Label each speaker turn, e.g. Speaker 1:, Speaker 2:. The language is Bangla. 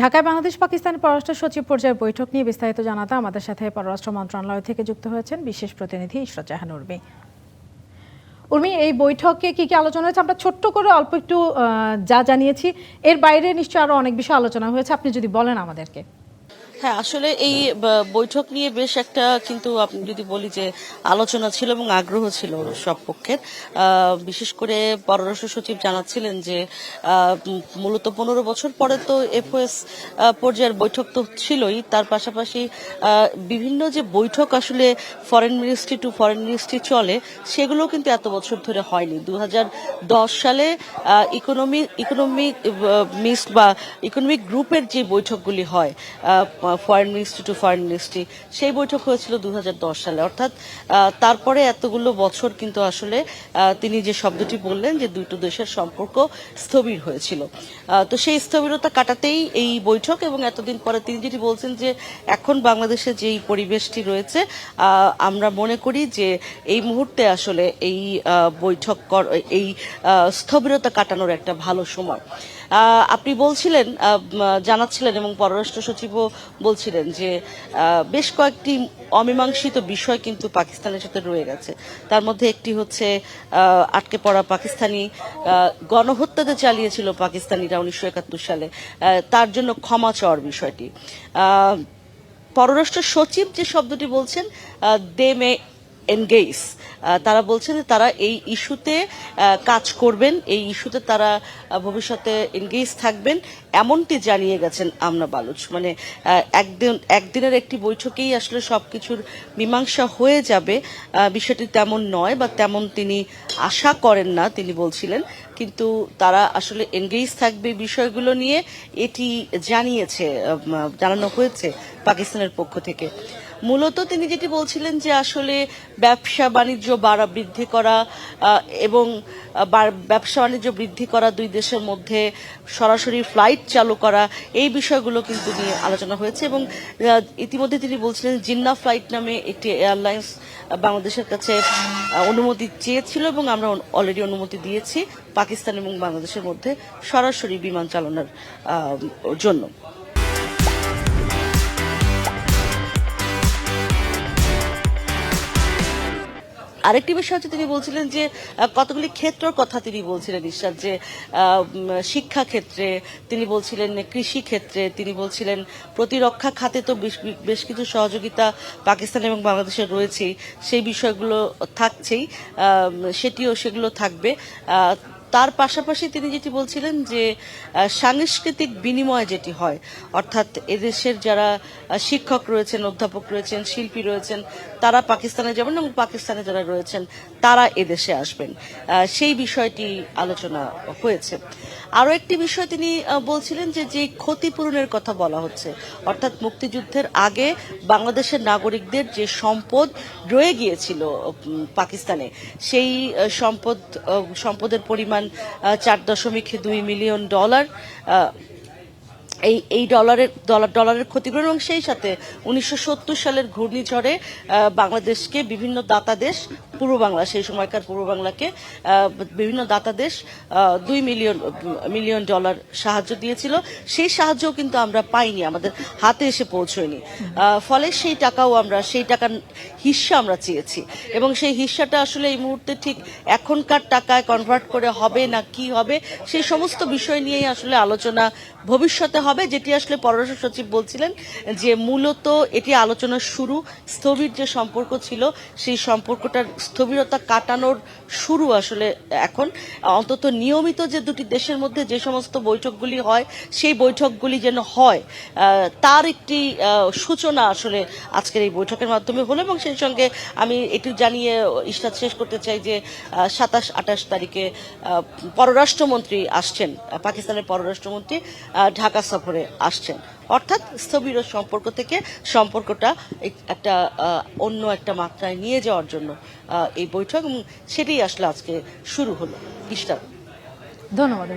Speaker 1: ঢাকায় বাংলাদেশ, পাকিস্তান পররাষ্ট্র সচিব পর্যায়ের বৈঠক নিয়ে বিস্তারিত জানাতে আমাদের সাথে পররাষ্ট্র মন্ত্রণালয় থেকে যুক্ত হয়েছেন বিশেষ প্রতিনিধি ইশরত জাহান উর্মি। উর্মি, এই বৈঠকে কি কি আলোচনা হয়েছে? আমরা ছোট্ট করে অল্প একটু যা জানিয়েছি। এর বাইরে নিশ্চয়ই আরও অনেক বিষয় আলোচনা হয়েছে। আপনি যদি বলেন আমাদেরকে।
Speaker 2: হ্যাঁ আসলে এই বৈঠক নিয়ে বেশ একটা কিন্তু আপনি যদি বলি যে আলোচনা ছিল এবং আগ্রহ ছিল সব পক্ষের। বিশেষ করে পররাষ্ট্র সচিব জানাচ্ছিলেন যে মূলত পনেরো বছর পরে তো এফওএস পর্যায়ের বৈঠক তো ছিলই। তার পাশাপাশি বিভিন্ন যে বৈঠক আসলে foreign ministry to foreign ministry চলে সেগুলো কিন্তু এত বছর ধরে হয়নি। দু দশ সালে ইকোনমি ইকোনমিক মিস্ট বা ইকোনমিক গ্রুপের যে বৈঠকগুলি হয় foreign ministry to foreign ministry সেই বৈঠক হয়েছিল দু হাজার দশ সালে। অর্থাৎ তারপরে এতগুলো বছর কিন্তু আসলে তিনি যে শব্দটি বললেন যে দুটো দেশের সম্পর্ক স্থবির হয়েছিল। তো সেই স্থবিরতা কাটাতেই এই বৈঠক এবং এতদিন পরে তিনি যেটি বলছেন যে এখন বাংলাদেশে যেই পরিবেশটি রয়েছে আমরা মনে করি যে এই মুহূর্তে আসলে এই বৈঠক এই স্থবিরতা কাটানোর একটা ভালো সময়। আপনি বলছিলেন জানাচ্ছিলেন এবং পররাষ্ট্র সচিবও বলছিলেন যে বেশ কয়েকটি অমীমাংসিত বিষয় কিন্তু পাকিস্তানের সাথে রয়ে গেছে। তার মধ্যে একটি হচ্ছে আটকে পড়া পাকিস্তানি গণহত্যাতে চালিয়েছিল পাকিস্তানিরা উনিশশো একাত্তর সালে। তার জন্য ক্ষমা চাওয়ার বিষয়টি। পররাষ্ট্র সচিব যে শব্দটি বলছেন দে মে এনগেজ তারা বলছেন যে তারা এই ইস্যুতে কাজ করবেন, এই ইস্যুতে তারা ভবিষ্যতে এনগেজ থাকবেন, এমনটি জানিয়ে গেছেন আমনা বালুচ। মানে একদিন, একদিনের একটি বৈঠকেই আসলে সব কিছুর মীমাংসা হয়ে যাবে। বিষয়টি তেমন নয় বা তেমন তিনি আশা করেন না, তিনি বলছিলেন। কিন্তু তারা আসলে এনগেজ থাকবে বিষয়গুলো নিয়ে, এটি জানিয়েছে জানানো হয়েছে পাকিস্তানের পক্ষ থেকে। মূলত তিনি যেটি বলছিলেন যে আসলে ব্যবসা বাণিজ্য বাড়া বৃদ্ধি করা এবং ব্যবসা বাণিজ্য বৃদ্ধি করা, দুই দেশের মধ্যে সরাসরি ফ্লাইট চালু করা, এই বিষয়গুলো কিন্তু নিয়ে আলোচনা হয়েছে এবং ইতিমধ্যে তিনি বলছিলেন জিন্না ফ্লাইট নামে একটি এয়ারলাইন্স বাংলাদেশের কাছে অনুমতি চেয়েছিল এবং আমরা অলরেডি অনুমতি দিয়েছি পাকিস্তান এবং বাংলাদেশের মধ্যে সরাসরি বিমান চালানোর জন্য। আরেকটি বিষয় হচ্ছে তিনি বলছিলেন যে কতগুলি ক্ষেত্রর কথা তিনি বলছিলেন ঈশ্বর যে শিক্ষা ক্ষেত্রে তিনি বলছিলেন কৃষি ক্ষেত্রে তিনি বলছিলেন, প্রতিরক্ষা খাতে তো বেশ কিছু সহযোগিতা পাকিস্তান এবং বাংলাদেশের রয়েছেই, সেই বিষয়গুলো থাকছেই সেটিও সেগুলো থাকবে। তার পাশাপাশি তিনি যেটি বলছিলেন যে সাংস্কৃতিক বিনিময় যেটি হয়, অর্থাৎ এদেশের যারা শিক্ষক রয়েছেন, অধ্যাপক রয়েছেন, শিল্পী রয়েছেন, তারা পাকিস্তানে যাবেন এবং পাকিস্তানে যারা রয়েছেন, তারা এদেশে আসবেন। সেই বিষয়টি আলোচনা হয়েছে। আরও একটি বিষয় তিনি বলছিলেন যে যে ক্ষতিপূরণের কথা বলা হচ্ছে, অর্থাৎ মুক্তিযুদ্ধের আগে বাংলাদেশের নাগরিকদের যে সম্পদ রয়ে গিয়েছিল পাকিস্তানে, সেই সম্পদ সম্পদের পরিমাণ আহ, চার দশমিক দুই মিলিয়ন ডলার। এই এই ডলারের ডলার ডলারের ক্ষতিপূরণ এবং সেই সাথে উনিশশো সত্তর সালের ঘূর্ণিঝড়ে বাংলাদেশকে বিভিন্ন দাতা দেশ, পূর্ব বাংলা, সেই সময়কার পূর্ব বাংলাকে বিভিন্ন দাতা দেশ দুই মিলিয়ন মিলিয়ন ডলার সাহায্য দিয়েছিল। সেই সাহায্যও কিন্তু আমরা পাইনি, আমাদের হাতে এসে পৌঁছয়নি। ফলে সেই টাকাও আমরা, সেই টাকার হিস্সা আমরা চেয়েছি। এবং সেই হিস্সাটা আসলে এই মুহূর্তে ঠিক এখনকার টাকায় কনভার্ট করে হবে না কি হবে, সেই সমস্ত বিষয় নিয়েই আসলে আলোচনা ভবিষ্যতে হবে, যেটি আসলে পররাষ্ট্র সচিব বলছিলেন যে মূলত এটি আলোচনার শুরু, স্থবির যে সম্পর্ক ছিল, সেই সম্পর্কটার স্থবিরতা কাটানোর শুরু আসলে এখন। অন্তত নিয়মিত যে দুটি দেশের মধ্যে যে সমস্ত বৈঠকগুলি হয়, সেই বৈঠকগুলি যেন হয় তার একটি সূচনা আসলে আজকের এই বৈঠকের মাধ্যমে হলো এবং সেই সঙ্গে আমি এটি জানিয়ে ইস্তাদ শেষ করতে চাই যে সাতাশ, আঠাশ তারিখে পররাষ্ট্রমন্ত্রী আসছেন পাকিস্তানের পররাষ্ট্রমন্ত্রী ঢাকা সফরে। আসছেন। অর্থাৎ স্থবির সম্পর্ক থেকে সম্পর্কটা একটা অন্য একটা মাত্রায় নিয়ে যাওয়ার জন্য এই বৈঠক সেটাই আসলে আজকে শুরু হলো। ইস্টার
Speaker 1: ধন্যবাদ